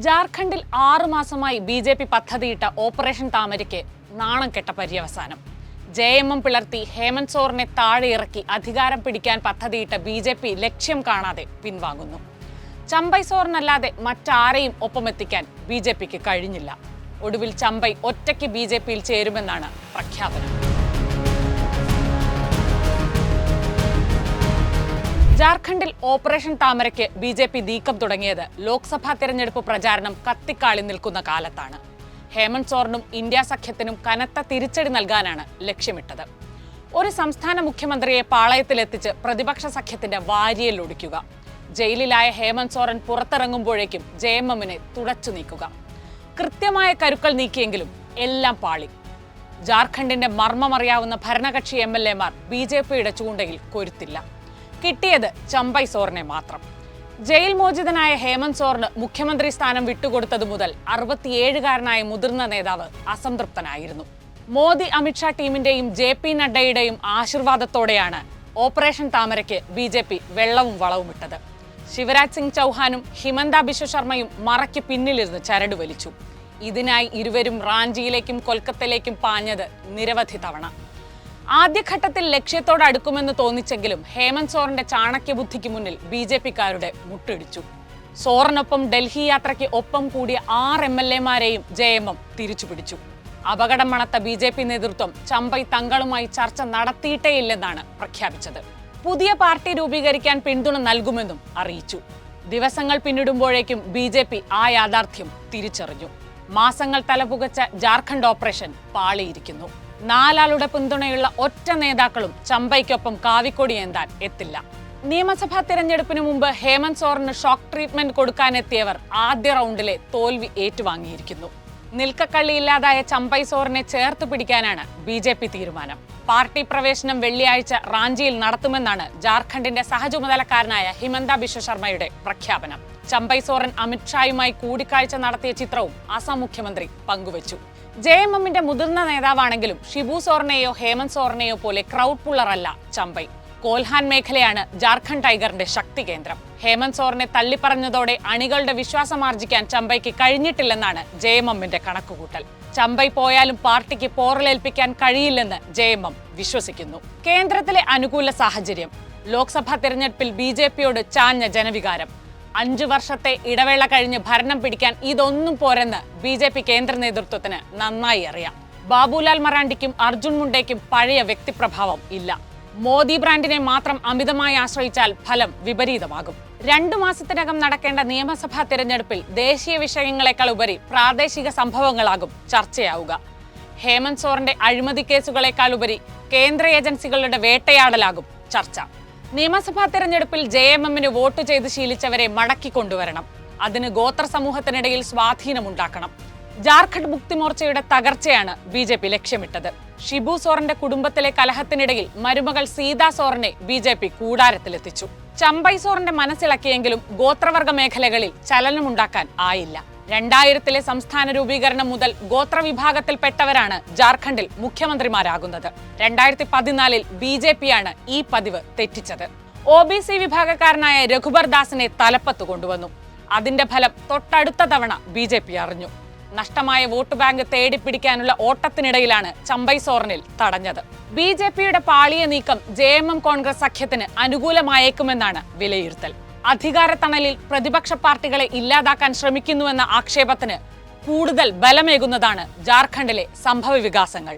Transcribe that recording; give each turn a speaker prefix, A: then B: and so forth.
A: ജാർഖണ്ഡിൽ ആറുമാസമായി B J P പദ്ധതിയിട്ട ഓപ്പറേഷൻ താമരയ്ക്ക് നാണം കെട്ട പര്യവസാനം. ജെ എം എം പിളർത്തി ഹേമന്ത് സോറിനെ താഴെ ഇറക്കി അധികാരം പിടിക്കാൻ പദ്ധതിയിട്ട ബി ജെ പി ലക്ഷ്യം കാണാതെ പിൻവാങ്ങുന്നു. ചമ്പൈ സോറിനല്ലാതെ മറ്റാരെയും ഒപ്പമെത്തിക്കാൻ ബി ജെ പിക്ക് കഴിഞ്ഞില്ല. ഒടുവിൽ ചമ്പൈ ഒറ്റയ്ക്ക് ബി ജെ പിയിൽ ചേരുമെന്നാണ് പ്രഖ്യാപനം. ജാർഖണ്ഡിൽ ഓപ്പറേഷൻ താമരയ്ക്ക് ബി ജെ പി നീക്കം തുടങ്ങിയത്. ലോക്സഭാ തെരഞ്ഞെടുപ്പ് പ്രചാരണം കത്തിക്കാളി നിൽക്കുന്ന കാലത്താണ്. ഹേമന്ത് സോറിനും ഇന്ത്യ സഖ്യത്തിനും കനത്ത തിരിച്ചടി നൽകാനാണ് ലക്ഷ്യമിട്ടത്. ഒരു സംസ്ഥാന മുഖ്യമന്ത്രിയെ പാളയത്തിലെത്തിച്ച് പ്രതിപക്ഷ സഖ്യത്തിന്റെ വാരിയൽ ഒടിക്കുക. ജയിലിലായ ഹേമന്ത് സോറൻ പുറത്തിറങ്ങുമ്പോഴേക്കും ജെ എം എമ്മിനെ തുടച്ചു നീക്കുക. കൃത്യമായ കരുക്കൾ നീക്കിയെങ്കിലും എല്ലാം പാളി. ജാർഖണ്ഡിന്റെ മർമ്മമറിയാവുന്ന ഭരണകക്ഷി എം എൽ എമാർ ബി ജെ പിയുടെ ചൂണ്ടയിൽ കൊരുത്തില്ല. കിട്ടിയത് ചമ്പൈ സോറിനെ മാത്രം. ജയിൽ മോചിതനായ ഹേമന്ത് സോറിന് മുഖ്യമന്ത്രി സ്ഥാനം വിട്ടുകൊടുത്തതു മുതൽ അറുപത്തിയേഴുകാരനായ മുതിർന്ന നേതാവ് അസംതൃപ്തനായിരുന്നു. മോദി അമിത്ഷാ ടീമിന്റെയും ജെ പി നഡ്ഡയുടെയും ആശീർവാദത്തോടെയാണ് ഓപ്പറേഷൻ താമരയ്ക്ക് ബി ജെ പി വെള്ളവും വളവും ഇട്ടത്. ശിവരാജ് സിംഗ് ചൗഹാനും ഹിമന്ത ബിശ്വ ശർമ്മയും മറയ്ക്ക് പിന്നിലിരുന്ന് ചരട് വലിച്ചു. ഇതിനായി ഇരുവരും റാഞ്ചിയിലേക്കും കൊൽക്കത്തയിലേക്കും പാഞ്ഞത് നിരവധി തവണ. ആദ്യഘട്ടത്തിൽ ലക്ഷ്യത്തോട് അടുക്കുമെന്ന് തോന്നിച്ചെങ്കിലും ഹേമന്ത് സോറിന്റെ ചാണക്യ ബുദ്ധിക്ക് മുന്നിൽ ബി ജെ പിക്കാരുടെ മുട്ടിടിച്ചു. സോറിനൊപ്പം ഡൽഹി യാത്രയ്ക്ക് ഒപ്പം കൂടിയ ആറ് എം എൽ എമാരെയും ജെ എം എം തിരിച്ചുപിടിച്ചു. അപകടം മണത്ത ബി ജെ പി നേതൃത്വം ചമ്പൈ തങ്ങളുമായി ചർച്ച നടത്തിയിട്ടേയില്ലെന്നാണ് പ്രഖ്യാപിച്ചത്. പുതിയ പാർട്ടി രൂപീകരിക്കാൻ പിന്തുണ നൽകുമെന്നും അറിയിച്ചു. ദിവസങ്ങൾ പിന്നിടുമ്പോഴേക്കും ബി ജെ പി ആ യാഥാർത്ഥ്യം തിരിച്ചറിഞ്ഞു. മാസങ്ങൾ തലപുകച്ച ജാർഖണ്ഡ് ഓപ്പറേഷൻ പാളിയിരിക്കുന്നു. നാലാളുടെ പിന്തുണയുള്ള ഒറ്റ നേതാക്കളും ചമ്പയ്ക്കൊപ്പം കാവിക്കൊടി എന്താൻ എത്തില്ല. നിയമസഭാ തിരഞ്ഞെടുപ്പിന് മുമ്പ് ഹേമന്ത് സോറിന് ഷോക്ക് ട്രീറ്റ്മെന്റ് കൊടുക്കാനെത്തിയവർ ആദ്യ റൗണ്ടിലെ തോൽവി ഏറ്റുവാങ്ങിയിരിക്കുന്നു. നിൽക്കക്കള്ളി നിൽക്കക്കള്ളിയില്ലാതായ ചമ്പൈ സോറിനെ ചേർത്ത് പിടിക്കാനാണ് ബി ജെ പി തീരുമാനം. പാർട്ടി പ്രവേശനം വെള്ളിയാഴ്ച റാഞ്ചിയിൽ നടത്തുമെന്നാണ് ജാർഖണ്ഡിന്റെ സഹചുമതലക്കാരനായ ഹിമന്ത ബിശ്വ ശർമ്മയുടെ പ്രഖ്യാപനം. ചമ്പൈ സോറൻ അമിത്ഷായുമായി കൂടിക്കാഴ്ച നടത്തിയ ചിത്രവും അസം മുഖ്യമന്ത്രി പങ്കുവച്ചു. ജെ എം എമ്മിന്റെ മുതിർന്ന നേതാവാണെങ്കിലും ഷിബു സോറിനെയോ ഹേമന്ത് സോറിനെയോ പോലെ ക്രൗഡ് പുള്ളറല്ല ചമ്പൈ. കോൽഹാൻ മേഖലയാണ് ജാർഖണ്ഡ് ടൈഗറിന്റെ ശക്തി കേന്ദ്രം. ഹേമന്ത് സോറിനെ തള്ളിപ്പറഞ്ഞതോടെ അണികളുടെ വിശ്വാസം ആർജിക്കാൻ ചമ്പൈക്ക് കഴിഞ്ഞിട്ടില്ലെന്നാണ് ജെ എം എമ്മിന്റെ കണക്കുകൂട്ടൽ. ചമ്പൈ പോയാലും പാർട്ടിക്ക് പോറലേൽപ്പിക്കാൻ കഴിയില്ലെന്ന് ജെ എം എം വിശ്വസിക്കുന്നു. കേന്ദ്രത്തിലെ അനുകൂല സാഹചര്യം. ലോക്സഭാ തെരഞ്ഞെടുപ്പിൽ ബി ജെ പിയോട് ചാഞ്ഞ ജനവികാരം. അഞ്ചു വർഷത്തെ ഇടവേള കഴിഞ്ഞ് ഭരണം പിടിക്കാൻ ഇതൊന്നും പോരെന്ന് ബി ജെ പി കേന്ദ്ര നേതൃത്വത്തിന് നന്നായി അറിയാം. ബാബുലാൽ മറാണ്ടിക്കും അർജുൻ മുണ്ടയ്ക്കും പഴയ വ്യക്തിപ്രഭാവം ഇല്ല. മോദി ബ്രാൻഡിനെ മാത്രം അമിതമായി ആശ്രയിച്ചാൽ ഫലം വിപരീതമാകും. രണ്ടു മാസത്തിനകം നടക്കേണ്ട നിയമസഭാ തിരഞ്ഞെടുപ്പിൽ ദേശീയ വിഷയങ്ങളെക്കാൾ ഉപരി പ്രാദേശിക സംഭവങ്ങളാകും ചർച്ചയാവുക. ഹേമന്ത് സോറിന്റെ അഴിമതി കേസുകളെക്കാൾ ഉപരി കേന്ദ്ര ഏജൻസികളുടെ വേട്ടയാടലാകും ചർച്ച. നിയമസഭാ തെരഞ്ഞെടുപ്പിൽ ജെ എം എമ്മിന് വോട്ട് ചെയ്ത് ശീലിച്ചവരെ മടക്കി കൊണ്ടുവരണം. അതിന് ഗോത്ര സമൂഹത്തിനിടയിൽ സ്വാധീനമുണ്ടാക്കണം. ജാർഖണ്ഡ് മുക്തി മോർച്ചയുടെ തകർച്ചയാണ് ബി ജെ പി ലക്ഷ്യമിട്ടത്. ഷിബു സോറിന്റെ കുടുംബത്തിലെ കലഹത്തിനിടയിൽ മരുമകൾ സീതാ സോറിനെ ബി ജെ പി കൂടാരത്തിലെത്തിച്ചു. ചമ്പൈ സോറിന്റെ മനസ്സിളക്കിയെങ്കിലും ഗോത്രവർഗ മേഖലകളിൽ ചലനമുണ്ടാക്കാൻ ആയില്ല. രണ്ടായിരത്തിലെ സംസ്ഥാന രൂപീകരണം മുതൽ ഗോത്ര വിഭാഗത്തിൽപ്പെട്ടവരാണ് ജാർഖണ്ഡിൽ മുഖ്യമന്ത്രിമാരാകുന്നത്. രണ്ടായിരത്തി പതിനാലിൽ ബി ജെ പിയാണ് ഈ പതിവ് തെറ്റിച്ചത്. ഒ ബി സി വിഭാഗക്കാരനായ രഘുബർ ദാസിനെ തലപ്പത്ത് കൊണ്ടുവന്നു. അതിന്റെ ഫലം തൊട്ടടുത്ത തവണ ബി ജെ പി അറിഞ്ഞു. നഷ്ടമായ വോട്ട് ബാങ്ക് തേടിപ്പിടിക്കാനുള്ള ഓട്ടത്തിനിടയിലാണ് ചമ്പൈ സോറനിൽ തടഞ്ഞത്. ബി ജെ പിയുടെ പാളിയ നീക്കം ജെ എം എം കോൺഗ്രസ് സഖ്യത്തിന് അനുകൂലമായേക്കുമെന്നാണ് വിലയിരുത്തൽ. അധികാരത്തണലിൽ പ്രതിപക്ഷ പാർട്ടികളെ ഇല്ലാതാക്കാൻ ശ്രമിക്കുന്നുവെന്ന ആക്ഷേപത്തിന് കൂടുതൽ ബലമേകുന്നതാണ് ജാർഖണ്ഡിലെ സംഭവ വികാസങ്ങൾ.